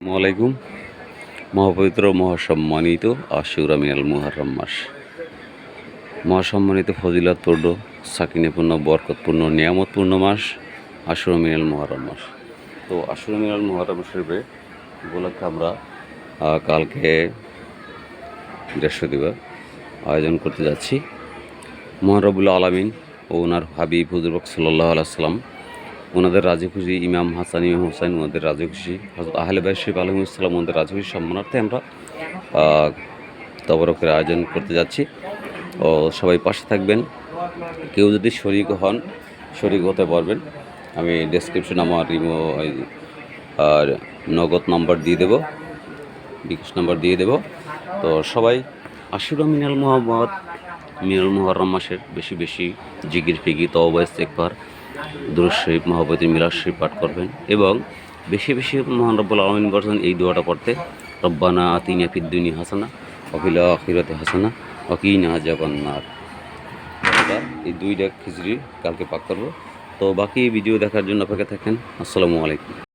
আসসালামাইকুম মহাপবিত্র, মহাসম্মানিত আশুরা মিনাল মুহাররম মাস। মহাসম্মানিত, ফজিলাতপূর্ণ, সাকিনেপূর্ণ, বরকতপূর্ণ, নিয়ামতপূর্ণ মাস আশুরা মিনাল মুহাররম মাস। তো আশুরা মিনাল মুহাররম শরীফে উপলক্ষে আমরা কালকে বৃহস্পতিবার আয়োজন করতে যাচ্ছি। মহারবুল্লা আলমিন ও ওনার হাবিব হুজুরবক সাল্লাহ আলাইসাল্লাম ওনাদের রাজি খুশি, ইমাম হাসান, ইমাম হোসেন ওনাদের রাজি খুশি হজরত আহলে বাই শরীফ আলহিমসাল্লাম ওনাদের রাজি খুশি। সম্মানার্থে আমরা তবরকের আয়োজন করতে যাচ্ছি। ও, সবাই পাশে থাকবেন। কেউ যদি শরিক হন, শরিক হতে পারবেন। আমি ডেসক্রিপশন আমার ইমো আর নগদ নাম্বার দিয়ে দেবো। বিকাশ নাম্বার দিয়ে দেব। তো সবাই, আশুরা মিনাল মোহাম্মদ, মিনাল মোহরম মাসের বেশি বেশি জিগির ফিগি তওবা ইস্তেকবার দুরুদ শরীফ মহাবতী মিলাদ শরীফ পাঠ করবেন এবং বেশি বেশি মহান রব্বুল আলমিন বলছেন, এই দোয়াটা পড়তে, রব্বানা আতিনা ফিদ্দুনি হাসানা অফিলা আখিরাতে হাসানা অকিনা এটা এই দুইটা খিচড়ি কালকে পাক করব। তো বাকি ভিডিও দেখার জন্য অপেক্ষা থাকেন। আসসালামু আলাইকুম।